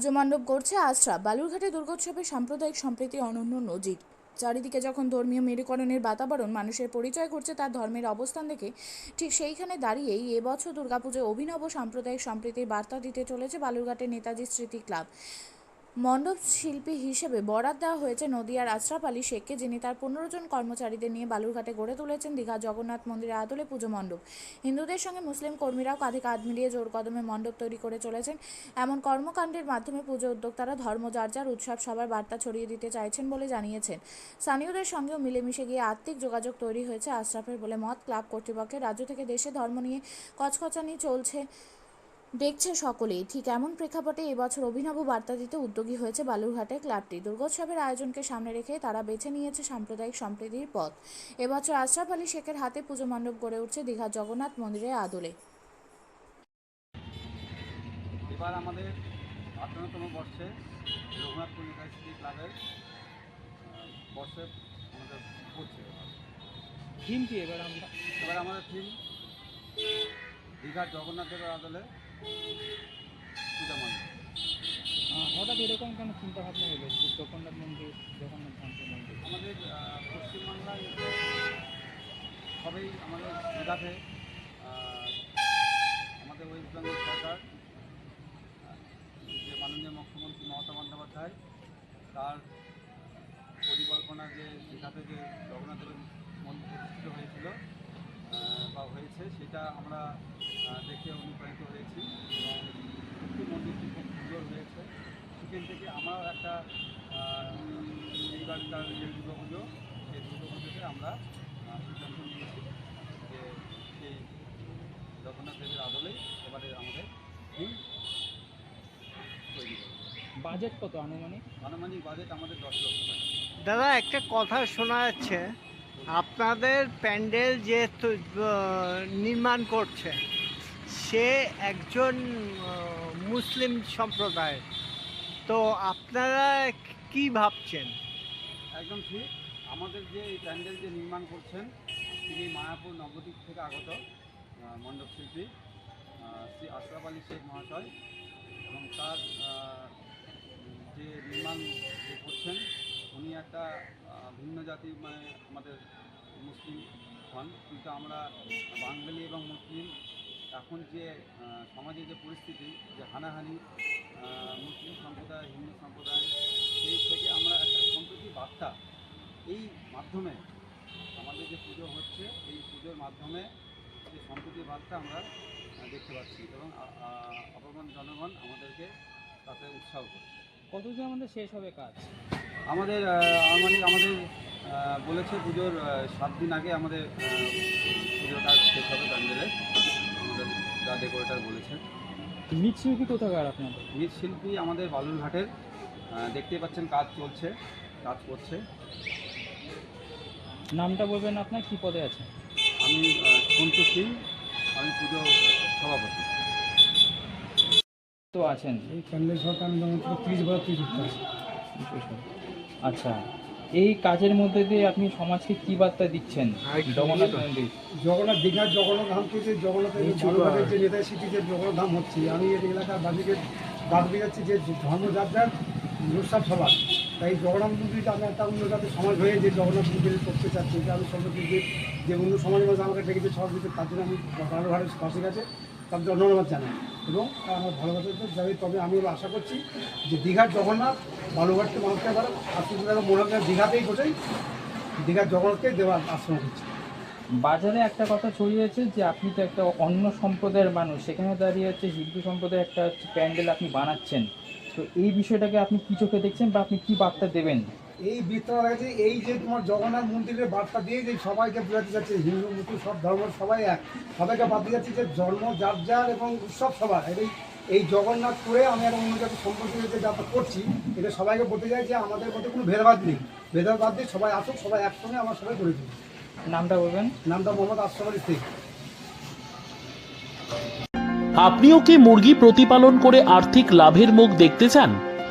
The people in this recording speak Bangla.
পুজো মণ্ডপ গড়ছে আশ্রা। বালুরঘাটে দুর্গোৎসবে সাম্প্রদায়িক সম্প্রীতি অনন্য নজির। চারিদিকে যখন ধর্মীয় মেরুকরণের বাতাবরণ মানুষের পরিচয় করছে তার ধর্মের অবস্থান দেখে ঠিক সেইখানে দাঁড়িয়েই এবছর দুর্গাপুজোয় অভিনব সাম্প্রদায়িক সম্প্রীতির বার্তা দিতে চলেছে বালুরঘাটের নেতাজি স্মৃতি ক্লাব। মণ্ডপ শিল্পী হিসেবে বরাত দেওয়া হয়েছে নদিয়ার আশরাফ আলী শেখকে, যিনি তার পনেরো জন কর্মচারীদের নিয়ে বালুরঘাটে গড়ে তুলেছেন। দীঘা জগন্নাথ মন্দিরের আদলে পুজো মণ্ডপ। হিন্দুদের সঙ্গে মুসলিম কর্মীরাও কাঁধে কাঁধ মিলিয়ে জোর কদমে মণ্ডপ তৈরি করে চলেছেন। এমন কর্মকাণ্ডের মাধ্যমে পুজো উদ্যোক্তারা ধর্ম যার যার উৎসব সবার বার্তা ছড়িয়ে দিতে চাইছেন বলে জানিয়েছেন। স্থানীয়দের সঙ্গেও মিলেমিশে গিয়ে আর্থিক যোগাযোগ তৈরি হয়েছে আশরাফের বলে মত। ক্লাব কর্তৃপক্ষের রাজ্য থেকে দেশে ধর্ম নিয়ে কচকচানি চলছে। দেখছে সকলেই। ঠিক এমন প্রেক্ষাপটে এবছর অভিনব বার্তা দিতে উদ্যোগী হয়েছে বালুরঘাটে ক্লাবটি। দুর্গোৎসবের আয়োজনকে সামনে রেখে তারা বেছে নিয়েছে সাম্প্রদায়িক সম্প্রীতির পথ। এবছর আশরাফ আলী শেখের হাতে পুজো মণ্ডপ গড়ে উঠছে দীঘা জগন্নাথ মন্দিরের আদলে। এবার আমাদের আঠারোতম বর্ষে রঘুনাথপুর ইউনিভার্সিটি ক্লাবের বর্ষে আমাদের পড়ছে এবার। থিম কি এবার আমরা? এবার আমাদের থিম দীঘার জগন্নাথের আদলে হঠাৎ এরকম কেন চিন্তা ভাবনা এলো? জগন্নাথ মন্দির, জগন্নাথ ধামপুর মন্দির? আমাদের পশ্চিমবাংলায় সবই আমাদের দীঘাতে আমাদের ওয়েস্ট বেঙ্গল সরকার, যে মাননীয় মুখ্যমন্ত্রী মমতা বন্দ্যোপাধ্যায়, তার পরিকল্পনা যে দীঘাতে যে জগন্নাথের মন্দির প্রতিষ্ঠিত হয়েছিল বা হয়েছে, সেটা আমরা দেখে অনুপ্রাণিত হয়েছি। এবং মন্দিরটি খুব সুন্দর হয়েছে। সেখান থেকে আমরাও একটা এইবারকার যে দুর্গা পুজো সেই দুর্গা পুজোতে আমরা সিদ্ধান্ত নিয়েছি যে সেই জগন্নাথ দেবের আদলেই এবারে আমাদের থিম তৈরি বাজেট কত আনুমানিক? আনুমানিক বাজেট আমাদের দশ লক্ষ টাকা। দাদা একটা কথা শোনা যাচ্ছে। আপনাদের প্যান্ডেল যে তো- নির্মাণ করছে সে একজন মুসলিম সম্প্রদায় তো আপনারা কি ভাবছেন? একদম ঠিক। আমাদের যে প্যান্ডেল যে নির্মাণ করছেন, তিনি মায়াপুর নবদ্বীপ থেকে আগত মণ্ডপ শিল্পী শ্রী আশরাফ আলী শেখ মহাশয়। এবং তার যে নির্মাণ করছেন, উনি একটা ভিন্ন জাতির মানে আমাদের মুসলিম হন। কিন্তু আমরা বাঙালি এবং মুসলিম এখন যে সমাজে যে পরিস্থিতি যে হানাহানি মুসলিম সম্প্রদায় হিন্দু সম্প্রদায় সেই থেকে আমরা একটা সম্প্রীতি বার্তা এই মাধ্যমে আমাদের যে পুজো হচ্ছে এই পুজোর মাধ্যমে যে সম্প্রীতি বার্তা আমরা দেখতে পাচ্ছি এবং আ- জনগণ আমাদেরকে তাতে উৎসাহ করছে। কতদিন আমাদের শেষ হবে কাজ? আমাদের আনুমানিক আমাদের বলেছে পুজোর সাত দিন আগে আমাদের পুজোর কাজ শেষ হবে প্যান্ডেলে আমাদের যা ডেকোরেটার বলেছে মৃৎশিল্পী কোথাকার আপনাদের? মৃৎশিল্পী আমাদের বালুরঘাটের। দেখতেই পাচ্ছেন কাজ চলছে কাজ করছে। নামটা বলবেন আপনার কি পদে আছে? আমি সন্তু সিং আমি পুজো সভাপতি। তো আছেন। এই আমি যেমন তিরিশ বছর আছি আচ্ছা এই কাজের মধ্যে দিয়ে আপনি সমাজকে কি বার্তা দিচ্ছেন? জগন্নাথ মন্দির। জগন্নাথ দীঘার জগন্নাথ ধামকে যে জগন্নাথের যে যে জগন্নাথ ধাম হচ্ছে আমি এই এলাকার বাসীকে বাদ দিয়ে যাচ্ছি যে ধর্ম যার যার উৎসব সবার তাই জগন্নাথ মন্দিরটা আমি একটা অন্য জাতের সমাজ হয়ে যে জগন্নাথ মন্দির করতে চাচ্ছি যে আমি সর্বদিক যে যে অন্য সমাজের মধ্যে আমাকে ডেকেছে সহযোগিতা তার জন্য আমি ভালোভাবে পাশে গেছে জন্য ধন্যবাদ জানাই। এবং তার আমার ভালোবাসা যাবে, তবে আমি আশা করছি যে দীঘার জগন্নাথ বালুঘাটকে মানুষকে আবার আজকে মনে হয় দীঘাতেই গোটাই দীঘার জগন্নাথকে দেওয়ার আশ্রম করছে। বাজারে একটা কথা ছড়িয়েছে যে আপনি তো একটা অন্য সম্প্রদায়ের মানুষ, সেখানে দাঁড়িয়ে হচ্ছে হিন্দু সম্প্রদায়ের একটা প্যান্ডেল আপনি বানাচ্ছেন। তো এই বিষয়টাকে আপনি কি চোখে দেখছেন বা আপনি কি বার্তা দেবেন? এই বৃত্তটা লাগছে এই যে তোমার জগন্নাথ মন্দিরের বার্তা দিয়ে যে সবাইকে বোঝাতে যাচ্ছে হিন্দু মুসলিম সব ধর্ম সবাই এক। সবাইকে বাদ দিয়ে যাচ্ছে যে জন্ম যার যার এবং উৎসব সবার। এই এই জগন্নাথ করে আমি একটা অন্য জাতির সম্পর্কে যে যাত্রা করছি এটা সবাইকে বলতে চাই যে আমাদের মধ্যে কোনো ভেদাভেদ নেই। ভেদাভেদ দিয়ে সবাই আসুক সবাই একসঙ্গে আমার সবাই করে দিই নামটা বলবেন? নামটা মোহাম্মদ আশরাফ আলী শেখ আপনিও কি মুরগি প্রতিপালন করে আর্থিক লাভের মুখ দেখতে চান?